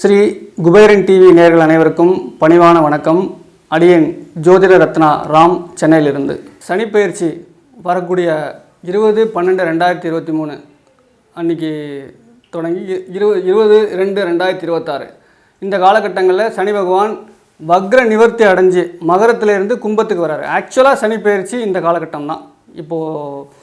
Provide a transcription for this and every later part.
Sri Kuberan TV நேயர்கள் அனைவருக்கும் பணிவான வணக்கம். அடியன் ஜோதிட ரத்னா ராம் சென்னையிலிருந்து. சனிப்பயிற்சி வரக்கூடிய இருபது பன்னெண்டு ரெண்டாயிரத்தி இருபத்தி மூணு அன்னைக்கு தொடங்கி இருபது இருபது ரெண்டு ரெண்டாயிரத்தி இருபத்தாறு. இந்த காலகட்டங்களில் சனி பகவான் வக்ர நிவர்த்தி அடைஞ்சு மகரத்திலேருந்து கும்பத்துக்கு வர்றாரு. ஆக்சுவலாக சனி இந்த காலகட்டம் தான். இப்போது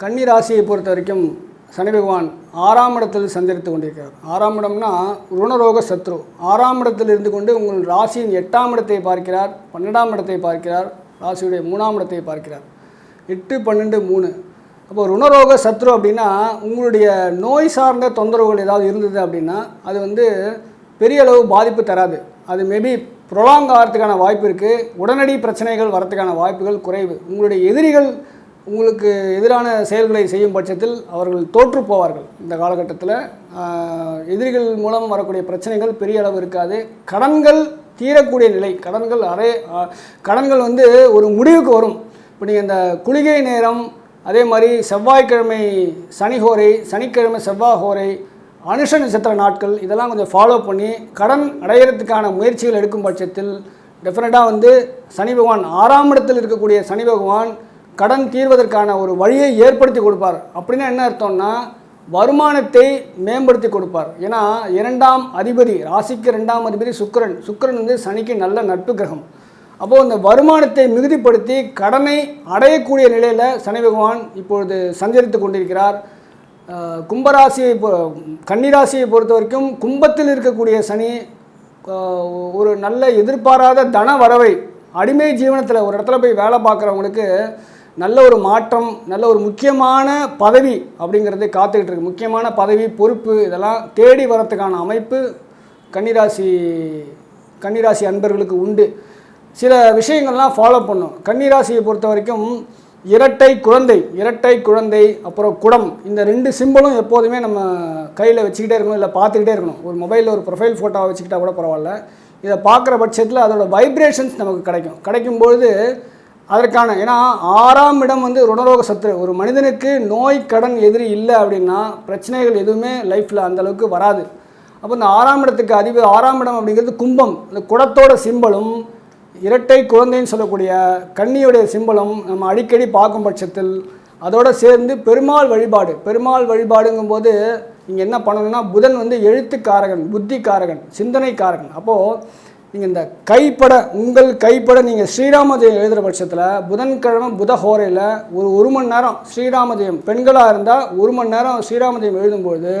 கன்னி ராசியை பொறுத்த வரைக்கும் சனி பகவான் ஆறாம் இடத்தில் சஞ்சரித்து கொண்டிருக்கிறார். ஆறாம் இடம்னா ருணரோக சத்ரு. ஆறாம் இடத்தில் இருந்து கொண்டு உங்கள் ராசியின் எட்டாம் இடத்தை பார்க்கிறார் பன்னெண்டாம் இடத்தை பார்க்கிறார் ராசியுடைய மூணாம் இடத்தை பார்க்கிறார். எட்டு பன்னெண்டு மூணு. அப்போ ருணரோக சத்ரு அப்படின்னா உங்களுடைய நோய் சார்ந்த தொந்தரவுகள் ஏதாவது இருந்தது அப்படின்னா அது வந்து பெரிய அளவு பாதிப்பு தராது. அது மேபி ப்ரொலாங் ஆகிறதுக்கான வாய்ப்பு இருக்குது உடனடி பிரச்சனைகள் வரத்துக்கான வாய்ப்புகள் குறைவு. உங்களுடைய எதிரிகள் உங்களுக்கு எதிரான செயல்களை செய்யும் பட்சத்தில் அவர்கள் தோற்று போவார்கள். இந்த காலகட்டத்தில் எதிரிகள் மூலம் வரக்கூடிய பிரச்சனைகள் பெரிய அளவு இருக்காது. கடன்கள் தீரக்கூடிய நிலை கடன்கள் அரை கடன்கள் வந்து ஒரு முடிவுக்கு வரும். இப்போ நீங்கள் இந்த குளிகை நேரம் அதே மாதிரி செவ்வாய்க்கிழமை சனிஹோரை சனிக்கிழமை செவ்வாய் ஹோரை அனுஷ நட்சத்திர நாட்கள் இதெல்லாம் கொஞ்சம் ஃபாலோ பண்ணி கடன் அடையிறதுக்கான முயற்சிகள் எடுக்கும் பட்சத்தில் டெஃபினட்டாக வந்து சனி பகவான் ஆறாம் இடத்தில் இருக்கக்கூடிய சனி பகவான் கடன் தீர்வதற்கான ஒரு வழியை ஏற்படுத்தி கொடுப்பார். அப்படின்னா என்ன அர்த்தம்னா வருமானத்தை மேம்படுத்தி கொடுப்பார். ஏன்னா இரண்டாம் அதிபதி ராசிக்கு இரண்டாம் அதிபதி சுக்கிரன். சுக்கிரன் வந்து சனிக்கு நல்ல நட்பு கிரகம். அப்போது இந்த வருமானத்தை மிகுதிப்படுத்தி கடனை அடையக்கூடிய நிலையில் சனி பகவான் இப்பொழுது சஞ்சரித்து கொண்டிருக்கிறார். கும்பராசியை பொ கன்னிராசியை பொறுத்த வரைக்கும் கும்பத்தில் இருக்கக்கூடிய சனி ஒரு நல்ல எதிர்பாராத தன வரவை அடிமை ஜீவனத்தில் ஒரு இடத்துல போய் வேலை பார்க்குறவங்களுக்கு நல்ல ஒரு மாற்றம் நல்ல ஒரு முக்கியமான பதவி அப்படிங்கிறது காத்துக்கிட்டு இருக்கு. முக்கியமான பதவி பொறுப்பு இதெல்லாம் தேடி வரத்துக்கான அமைப்பு கன்னிராசி கன்னிராசி அன்பர்களுக்கு உண்டு. சில விஷயங்கள்லாம் ஃபாலோ பண்ணும். கன்னிராசியை பொறுத்த வரைக்கும் இரட்டை குழந்தை இரட்டை குழந்தை அப்புறம் குடம். இந்த ரெண்டு சிம்பிளும் எப்போதுமே நம்ம கையில் வச்சுக்கிட்டே இருக்கணும் இல்லை பார்த்துக்கிட்டே இருக்கணும். ஒரு மொபைலில் ஒரு ப்ரொஃபைல் ஃபோட்டோவை வச்சுக்கிட்டா கூட பரவாயில்ல. இதை பார்க்குற பட்சத்தில் அதோடய வைப்ரேஷன்ஸ் நமக்கு கிடைக்கும். கிடைக்கும்பொழுது அதற்கான ஏன்னா ஆறாம் இடம் வந்து ருணரோக சத்துரு ஒரு மனிதனுக்கு நோய் கடன் எதிரி இல்லை அப்படின்னா பிரச்சனைகள் எதுவுமே லைஃப்பில் அந்தளவுக்கு வராது. அப்போ இந்த ஆறாம் இடத்துக்கு அறிவு ஆறாம் இடம் அப்படிங்கிறது கும்பம். இந்த குடத்தோட சிம்பலும் இரட்டை குழந்தைன்னு சொல்லக்கூடிய கன்னியுடைய சிம்பலும் நம்ம அடிக்கடி பார்க்கும் பட்சத்தில் அதோட சேர்ந்து பெருமாள் வழிபாடு. பெருமாள் வழிபாடுங்கும்போது இங்கே என்ன பண்ணணும்னா புதன் வந்து எழுத்துக்காரகன் புத்திக்காரகன் சிந்தனைக்காரகன். அப்போது நீங்கள் இந்த கைப்பட உங்கள் கைப்பட நீங்கள் ஸ்ரீராமஜெயம் எழுதுகிற பட்சத்தில் புதன்கிழமை புத ஹோரையில் ஒரு ஒரு மணி நேரம் ஸ்ரீராமஜெயம் பெண்களாக இருந்தால் ஒரு மணி நேரம் ஸ்ரீராமஜெயம் எழுதும்போது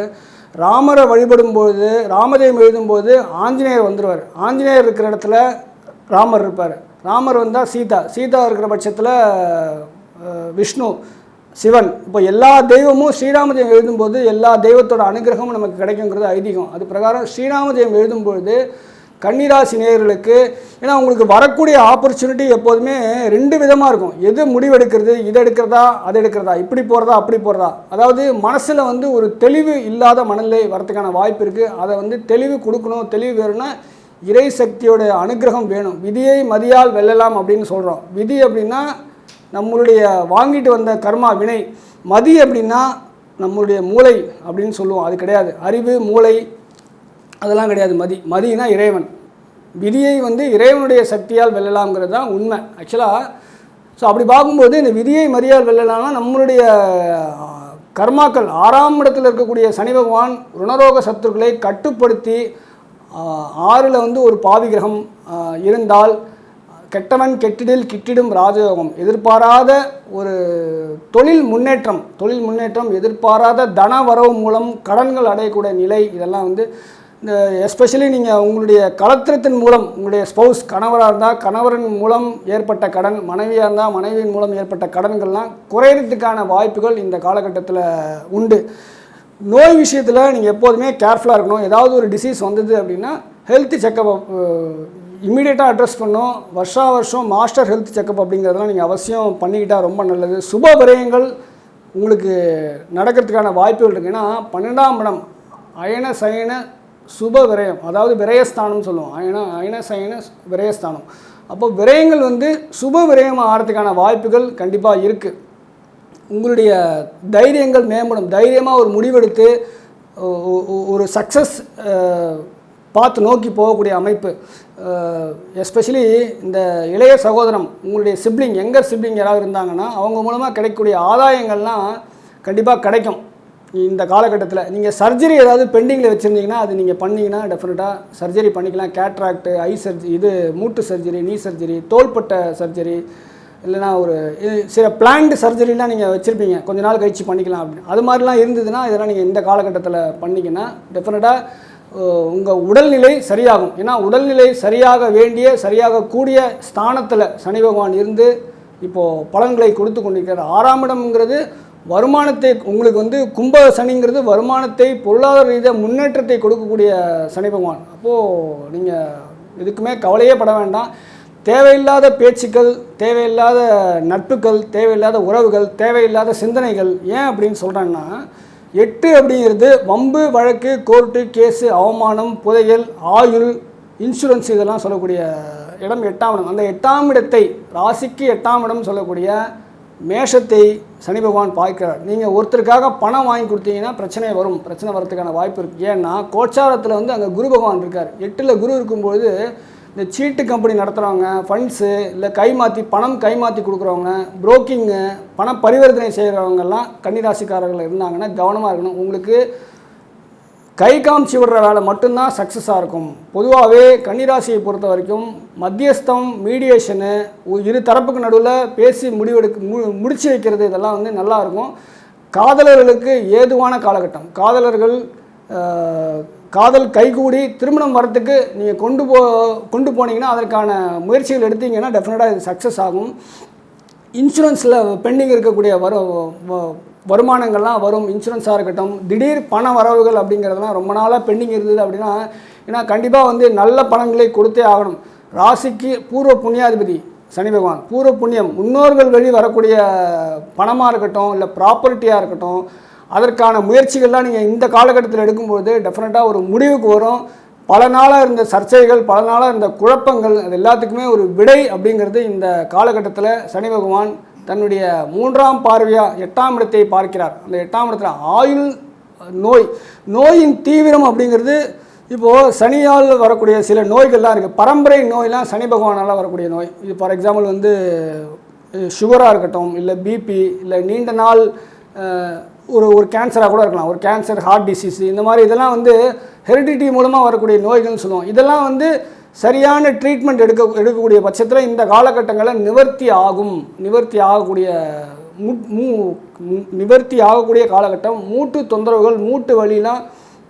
ராமரை வழிபடும்போது ராமஜெயம் எழுதும்போது ஆஞ்சநேயர் வந்துடுவார் ஆஞ்சநேயர் இருக்கிற இடத்துல ராமர் இருப்பார். ராமர் வந்தால் சீதா சீதா இருக்கிற பட்சத்தில் விஷ்ணு சிவன். இப்போ எல்லா தெய்வமும் ஸ்ரீராமஜெயம் எழுதும்போது எல்லா தெய்வத்தோட அனுகிரகமும் நமக்கு கிடைக்குங்கிறது ஐதீகம். அது பிரகாரம் ஸ்ரீராமஜெயம் எழுதும்பொழுது கன்னிராசி நேயர்களுக்கு ஏன்னா உங்களுக்கு வரக்கூடிய ஆப்பர்ச்சுனிட்டி எப்போதுமே ரெண்டு விதமாக இருக்கும். எது முடிவெடுக்கிறது இது எடுக்கிறதா அது எடுக்கிறதா இப்படி போகிறதா அப்படி போகிறதா அதாவது மனசில் வந்து ஒரு தெளிவு இல்லாத மனநிலை வரத்துக்கான வாய்ப்பு இருக்குது அதை வந்து தெளிவு கொடுக்கணும் தெளிவு வேணும்னா இறை சக்தியோட அனுகிரகம் வேணும். விதியை மதியால் வெல்லலாம் அப்படின்னு சொல்கிறோம் விதி அப்படின்னா நம்மளுடைய வாங்கிட்டு வந்த கர்மா வினை. மதி அப்படின்னா நம்மளுடைய மூளை அப்படின்னு சொல்லுவோம். அது கிடையாது. அறிவு மூளை அதெல்லாம் கிடையாது. மதி மதினா இறைவன். விதியை வந்து இறைவனுடைய சக்தியால் வெல்லலாம்ங்கிறது தான் உண்மை. ஆக்சுவலாக ஸோ அப்படி பார்க்கும்போது இந்த விதியை மதியால் வெல்லலாம்னா நம்மளுடைய கர்மாக்கள் ஆறாம் இடத்தில் இருக்கக்கூடிய சனி பகவான் ருணரோக சத்துருக்களை கட்டுப்படுத்தி ஆறில் வந்து ஒரு பாவி கிரகம் இருந்தால் கெட்டவன் கெட்டிடில் கிட்டிடும் ராஜயோகம். எதிர்பாராத ஒரு தொழில் முன்னேற்றம் தொழில் முன்னேற்றம் எதிர்பாராத தன வரவு மூலம் கடன்கள் அடையக்கூடிய நிலை இதெல்லாம் வந்து எஸ்பெஷலி நீங்கள் உங்களுடைய கலத்திரத்தின் மூலம் உங்களுடைய ஸ்பௌஸ் கணவராக இருந்தால் கணவரின் மூலம் ஏற்பட்ட கடன் மனைவியாக இருந்தால் மனைவியின் மூலம் ஏற்பட்ட கடன்கள்லாம் குறையிறதுக்கான வாய்ப்புகள் இந்த காலகட்டத்தில் உண்டு. நோய் விஷயத்தில் நீங்கள் எப்போதுமே கேர்ஃபுல்லாக இருக்கணும். ஏதாவது ஒரு டிசீஸ் வந்தது அப்படின்னா ஹெல்த் செக்கப் இம்மிடியேட்டாக அட்ரஸ் பண்ணோம் வருஷா வருஷம் மாஸ்டர் ஹெல்த் செக்கப் அப்படிங்கிறதெல்லாம் நீங்கள் அவசியம் பண்ணிக்கிட்டால் ரொம்ப நல்லது. சுப விரயங்கள் உங்களுக்கு நடக்கிறதுக்கான வாய்ப்புகள் இருக்குன்னா பன்னெண்டாம் இடம் அயன சயன சுப விரயம் அதாவது விரயஸ்தானம்னு சொல்லுவோம். அயன அயன சயன விரயஸ்தானம். அப்போ விரயங்கள் வந்து சுப விரயம் ஆகிறதுக்கான வாய்ப்புகள் கண்டிப்பாக இருக்குது உங்களுடைய தைரியங்கள் மேம்படும். தைரியமாக ஒரு முடிவெடுத்து ஒரு சக்ஸஸ் பார்த்து நோக்கி போகக்கூடிய அமைப்பு. எஸ்பெஷலி இந்த இளைய சகோதரம் உங்களுடைய சிப்ளிங் எங்கர் சிப்ளிங் யாராவது இருந்தாங்கன்னா அவங்க மூலமாக கிடைக்கக்கூடிய ஆதாயங்கள்லாம் கண்டிப்பாக கிடைக்கும். இந்த காலகட்டத்தில் நீங்கள் சர்ஜரி ஏதாவது பெண்டிங்கில் வச்சுருந்தீங்கன்னா அது நீங்கள் பண்ணிங்கன்னா டெஃபினட்டாக சர்ஜரி பண்ணிக்கலாம். கேட்ராக்டு ஐ சர்ஜரி இது மூட்டு சர்ஜரி நீ சர்ஜரி தோள்பட்டை சர்ஜரி இல்லைனா ஒரு இது சில பிளான்டு சர்ஜரிலாம் நீங்கள் வச்சுருப்பீங்க. கொஞ்ச நாள் கழிச்சு பண்ணிக்கலாம் அப்படின்னு. அது மாதிரிலாம் இருந்ததுன்னா இதெல்லாம் நீங்கள் இந்த காலகட்டத்தில் பண்ணிங்கன்னா டெஃபினட்டாக உங்கள் உடல்நிலை சரியாகும். ஏன்னா உடல்நிலை சரியாக வேண்டிய சரியாக கூடிய ஸ்தானத்தில் சனி பகவான் இருந்து இப்போது பலன்களை கொடுத்து கொண்டிருக்கிறார். ஆறாம் இடம்ங்கிறது வருமானத்தை உங்களுக்கு வந்து கும்ப சனிங்கிறது வருமானத்தை பொருளாதார ரீதியாக முன்னேற்றத்தை கொடுக்கக்கூடிய சனி பகவான். அப்போது நீங்கள் இதுக்குமே கவலையே பட வேண்டாம். தேவையில்லாத பேச்சுக்கள் தேவையில்லாத நட்புகள் தேவையில்லாத உறவுகள் தேவையில்லாத சிந்தனைகள் ஏன் அப்படின்னு சொல்கிறேன்னா எட்டு அப்படிங்கிறது வம்பு வழக்கு கோர்ட்டு கேஸு அவமானம் புதையல் ஆயுள் இன்சூரன்ஸ் இதெல்லாம் சொல்லக்கூடிய இடம் எட்டாம் இடம். அந்த எட்டாம் இடத்தை ராசிக்கு எட்டாம் இடம் சொல்லக்கூடிய மேஷத்தை சனி பகவான் பார்க்கிறார் நீங்கள் ஒருத்தருக்காக பணம் வாங்கி கொடுத்தீங்கன்னா பிரச்சனை வரும். பிரச்சனை வரதுக்கான வாய்ப்பு இருக்குது ஏன்னா கோச்சாரத்தில் வந்து அங்கே குரு பகவான் இருக்கார். எட்டில் குரு இருக்கும்பொழுது இந்த சீட்டு கம்பெனி நடத்துகிறவங்க ஃபண்ட்ஸு இல்லை கை மாற்றி பணம் கை மாற்றி கொடுக்குறவங்க புரோக்கிங்கு பண பரிவர்த்தனை செய்கிறவங்கெல்லாம் கன்னிராசிக்காரர்கள் இருந்தாங்கன்னா கவனமாக இருக்கணும். உங்களுக்கு கை காமிச்சு விடுற வேலை மட்டும்தான் சக்ஸஸாக இருக்கும். பொதுவாகவே கன்னிராசியை பொறுத்த வரைக்கும் மத்தியஸ்தம் மீடியேஷனு இரு தரப்புக்கு நடுவில் பேசி முடிவெடுக்க மு முடிச்சு வைக்கிறது இதெல்லாம் வந்து நல்லா இருக்கும். காதலர்களுக்கு ஏதுவான காலகட்டம். காதலர்கள் காதல் கைகூடி திருமணம் வரத்துக்கு நீங்கள் கொண்டு போ கொண்டு போனீங்கன்னா அதற்கான முயற்சிகள் எடுத்தீங்கன்னா டெஃபினட்டாக இது சக்ஸஸ் ஆகும். இன்சூரன்ஸில் பெண்டிங் இருக்கக்கூடிய வர வருமானங்கள்லாம் வரும் இன்சூரன்ஸாக இருக்கட்டும் திடீர் பண வரவுகள் அப்படிங்கிறதுலாம் ரொம்ப நாளாக பெண்டிங் இருந்தது அப்படின்னா ஏன்னா கண்டிப்பாக வந்து நல்ல பணங்களை கொடுத்தே ஆகணும். ராசிக்கு பூர்வ புண்ணியாதிபதி சனி பகவான். பூர்வ புண்ணியம். முன்னோர்கள் வழி வரக்கூடிய பணமாக இருக்கட்டும் இல்லை ப்ராப்பர்ட்டியாக இருக்கட்டும் அதற்கான முயற்சிகள்லாம் நீங்கள் இந்த காலகட்டத்தில் எடுக்கும்போது டெஃபினட்டாக ஒரு முடிவுக்கு வரும். பல நாளாக இருந்த சர்ச்சைகள் பல நாளாக இருந்த குழப்பங்கள் அது எல்லாத்துக்குமே ஒரு விடை அப்படிங்கிறது இந்த காலகட்டத்தில் சனி பகவான் தன்னுடைய மூன்றாம் பார்வையாக எட்டாம் இடத்தை பார்க்கிறார். அந்த எட்டாம் இடத்துல ஆயுள் நோய் நோயின் தீவிரம் அப்படிங்கிறது இப்போது சனியால் வரக்கூடிய சில நோய்கள்லாம் இருக்குது பரம்பரை நோயெலாம் சனி பகவானால் வரக்கூடிய நோய். இது ஃபார் எக்ஸாம்பிள் வந்து சுகராக இருக்கட்டும் இல்லை பிபி இல்லை நீண்ட நாள் ஒரு ஒரு கேன்சராக கூட இருக்கலாம். ஒரு கேன்சர் ஹார்ட் டிசீஸ் இந்த மாதிரி இதெல்லாம் வந்து ஹெரிடிட்டி மூலமாக வரக்கூடிய நோய்கள்னு சொல்லுவோம். இதெல்லாம் வந்து சரியான ட்ரீட்மெண்ட் எடுக்க எடுக்கக்கூடிய பட்சத்தில் இந்த காலகட்டங்களில் நிவர்த்தி ஆகும். நிவர்த்தி ஆகக்கூடிய மூ நிவர்த்தி ஆகக்கூடிய காலகட்டம் மூட்டு தொந்தரவுகள் மூட்டு வழிலாம்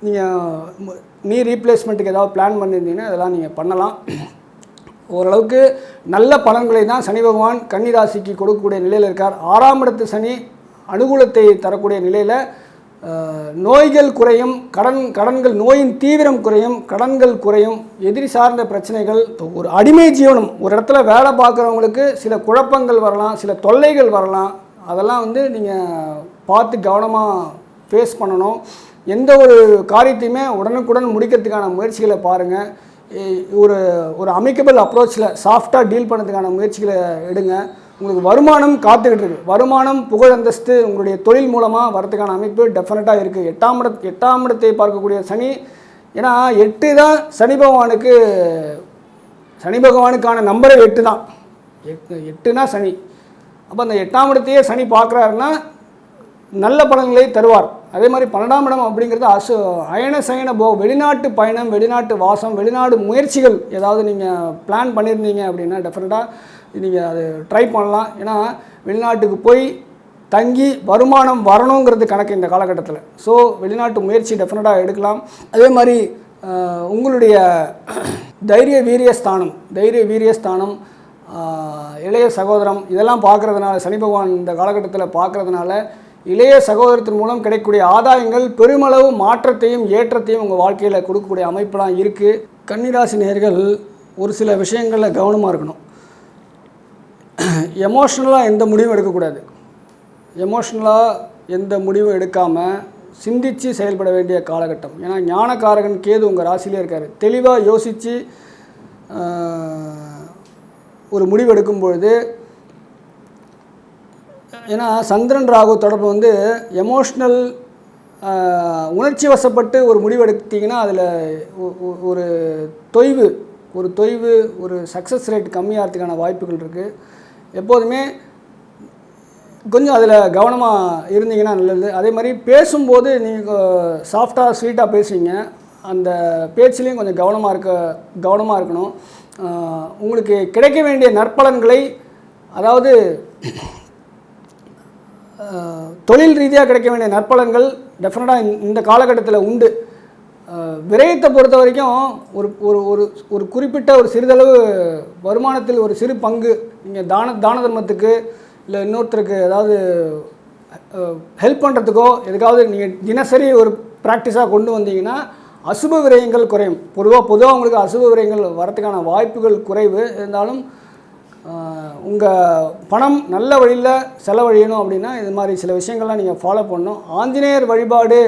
நீங்கள் நீ ரீப்ளேஸ்மெண்ட்டுக்கு ஏதாவது பிளான் பண்ணியிருந்தீங்கன்னா அதெல்லாம் நீங்கள் பண்ணலாம். ஓரளவுக்கு நல்ல பலன்களை தான் சனி பகவான் கன்னி ராசிக்கு கொடுக்கக்கூடிய நிலையில் இருக்கார். ஆறாம் இடத்து சனி அனுகூலத்தை தரக்கூடிய நிலையில் நோய்கள் குறையும் கடன் கடன்கள் நோயின் தீவிரம் குறையும் கடன்கள் குறையும் எதிரி சார்ந்த பிரச்சனைகள் ஒரு அடிமை ஜீவனம் ஒரு இடத்துல வேலை பார்க்குறவங்களுக்கு சில குழப்பங்கள் வரலாம் சில தொல்லைகள் வரலாம். அதெல்லாம் வந்து நீங்கள் பார்த்து கவனமாக ஃபேஸ் பண்ணணும். எந்த ஒரு காரியத்தையுமே உடனுக்குடன் முடிக்கிறதுக்கான முயற்சிகளை பாருங்கள் ஒரு ஒரு அமைக்கபிள் அப்ரோச்சில் சாஃப்டாக டீல் பண்ணுறதுக்கான முயற்சிகளை எடுங்க. உங்களுக்கு வருமானம் காத்துக்கிட்டு இருக்கு. வருமானம் புகழ் அந்தஸ்து உங்களுடைய தொழில் மூலமாக வரதுக்கான அமைப்பு டெஃபினட்டாக இருக்குது எட்டாம் இட எட்டாம் இடத்தை பார்க்கக்கூடிய சனி ஏன்னா எட்டு தான் சனி பகவானுக்கு சனி பகவானுக்கான நம்பரே எட்டு தான் எட்டு எட்டுனா சனி. அப்போ அந்த எட்டாம் இடத்தையே சனி பார்க்குறாருன்னா நல்ல பலன்களை தருவார். அதே மாதிரி பன்னெண்டாம் இடம் அப்படிங்கிறது அசு அயன சயன போ வெளிநாட்டு பயணம் வெளிநாட்டு வாசம் வெளிநாடு முயற்சிகள் ஏதாவது நீங்கள் பிளான் பண்ணியிருந்தீங்க அப்படின்னா டெஃபினட்டாக நீங்கள் அது ட்ரை பண்ணலாம். ஏன்னா வெளிநாட்டுக்கு போய் தங்கி வருமானம் வரணுங்கிறது கணக்கு இந்த காலகட்டத்தில். ஸோ வெளிநாட்டு முயற்சி டெஃபினட்டாக எடுக்கலாம். அதே மாதிரி உங்களுடைய தைரிய வீரிய ஸ்தானம் தைரிய வீரிய ஸ்தானம் இளைய சகோதரம் இதெல்லாம் பார்க்கறதுனால சனி பகவான் இந்த காலகட்டத்தில் பார்க்கறதுனால இளைய சகோதரத்தின் மூலம் கிடைக்கக்கூடிய ஆதாயங்கள் பெருமளவு மாற்றத்தையும் ஏற்றத்தையும் உங்கள் வாழ்க்கையில் கொடுக்கக்கூடிய அமைப்பெலாம் இருக்குது கன்னிராசி நேர்கள் ஒரு சில விஷயங்களில் கவனமாக இருக்கணும். எமோஷ்னலாக எந்த முடிவும் எடுக்கக்கூடாது. எமோஷ்னலாக எந்த முடிவும் எடுக்காமல் சிந்தித்து செயல்பட வேண்டிய காலகட்டம். ஏன்னா ஞானக்காரகன் கேது உங்கள் ராசிலே இருக்கார். தெளிவாக யோசித்து ஒரு முடிவு எடுக்கும் பொழுது ஏன்னா சந்திரன் ராகு தொடர்பு வந்து எமோஷ்னல் உணர்ச்சி வசப்பட்டு ஒரு முடிவெடுத்தீங்கன்னா அதில் ஒரு தொய்வு ஒரு தொய்வு ஒரு சக்ஸஸ் ரேட் கம்மியாகிறதுக்கான வாய்ப்புகள் இருக்குது எப்போதுமே கொஞ்சம் அதில் கவனமாக இருந்தீங்கன்னா நல்லது. அதே மாதிரி பேசும்போது நீங்கள் சாஃப்டாக ஸ்வீட்டாக பேசுவீங்க. அந்த பேச்சுலேயும் கொஞ்சம் கவனமாக இருக்க கவனமாக இருக்கணும். உங்களுக்கு கிடைக்க வேண்டிய நற்பலன்களை அதாவது தொழில் ரீதியாக கிடைக்க வேண்டிய நற்பலன்கள் டெஃபினட்டாக இந்த காலகட்டத்தில் உண்டு. விரயத்தை பொறுத்த வரைக்கும் ஒரு ஒரு ஒரு ஒரு குறிப்பிட்ட ஒரு சிறிதளவு வருமானத்தில் ஒரு சிறு பங்கு நீங்கள் தான தான தர்மத்துக்கு இல்லை இன்னொருத்தருக்கு ஏதாவது ஹெல்ப் பண்ணுறதுக்கோ எதுக்காவது நீங்கள் தினசரி ஒரு ப்ராக்டிஸாக கொண்டு வந்தீங்கன்னா அசுப விரயங்கள் குறையும். பொதுவாக பொதுவாக உங்களுக்கு அசுப விரயங்கள் வரத்துக்கான வாய்ப்புகள் குறைவு. இருந்தாலும் உங்கள் பணம் நல்ல வழியில் செலவழியணும் அப்படின்னா இது மாதிரி சில விஷயங்கள்லாம் நீங்கள் ஃபாலோ பண்ணணும். ஆஞ்சநேயர் வழிபாடு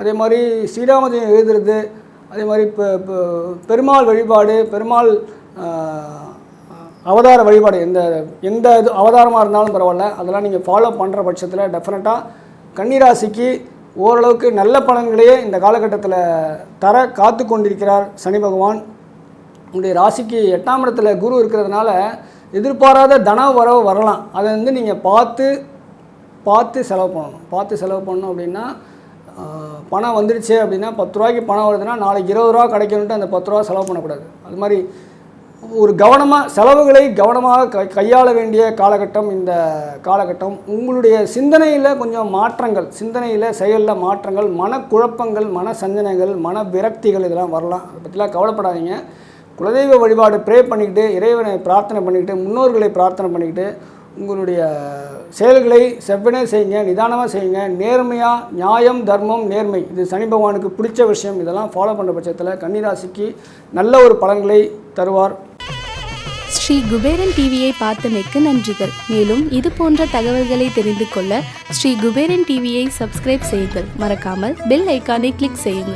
அதே மாதிரி ஸ்ரீராமஜயம் எழுதுறது அதே மாதிரி இப்போ இப்போ பெருமாள் வழிபாடு பெருமாள் அவதார வழிபாடு எந்த எந்த இது அவதாரமாக இருந்தாலும் பரவாயில்ல. அதெல்லாம் நீங்கள் ஃபாலோ பண்ணுற பட்சத்தில் டெஃபினட்டாக கன்னிராசிக்கு ஓரளவுக்கு நல்ல பலன்களையே இந்த காலகட்டத்தில் தர காத்து கொண்டிருக்கிறார் சனி பகவான். உங்களுடைய ராசிக்கு எட்டாம் இடத்துல குரு இருக்கிறதுனால எதிர்பாராத தன வரவு வரலாம். அதை வந்து நீங்கள் பார்த்து பார்த்து செலவு பண்ணணும். பார்த்து செலவு பண்ணணும் அப்படின்னா பணம் வந்துடுச்சு அப்படின்னா பத்து ரூபாய்க்கு பணம் வருதுன்னா நாளைக்கு இருபது ரூபா கிடைக்கணுன்ட்டு அந்த பத்து ரூபா செலவு பண்ணக்கூடாது. அது மாதிரி ஒரு கவனமாக செலவுகளை கவனமாக கை கையாள வேண்டிய காலகட்டம் இந்த காலகட்டம். உங்களுடைய சிந்தனையில் கொஞ்சம் மாற்றங்கள் சிந்தனையில் செயலில் மாற்றங்கள் மனக்குழப்பங்கள் மன சஞ்சனைகள் மன விரக்திகள் இதெல்லாம் வரலாம். அதை பற்றிலாம் கவலைப்படாதீங்க. குலதெய்வ வழிபாடு ப்ரே பண்ணிக்கிட்டு இறைவனை பிரார்த்தனை பண்ணிக்கிட்டு முன்னோர்களை பிரார்த்தனை பண்ணிக்கிட்டு உங்களுடைய செயல்களை செவ்வனே செய்யுங்க நிதானமாக செய்யுங்க. நேர்மையாக நியாயம் தர்மம் நேர்மை. இது சனி பகவானுக்கு பிடிச்ச விஷயம். இதெல்லாம் ஃபாலோ பண்ணுற பட்சத்தில் கன்னிராசிக்கு நல்ல ஒரு பலன்களை தருவார். ஸ்ரீ குபேரன் டிவியை பார்த்தமைக்கு நன்றிகள். மேலும் இது போன்ற தகவல்களை தெரிந்து கொள்ள ஸ்ரீ குபேரன் டிவியை சப்ஸ்கிரைப் செய்யுங்கள். மறக்காமல் பெல் ஐக்கானை கிளிக் செய்யுங்கள்.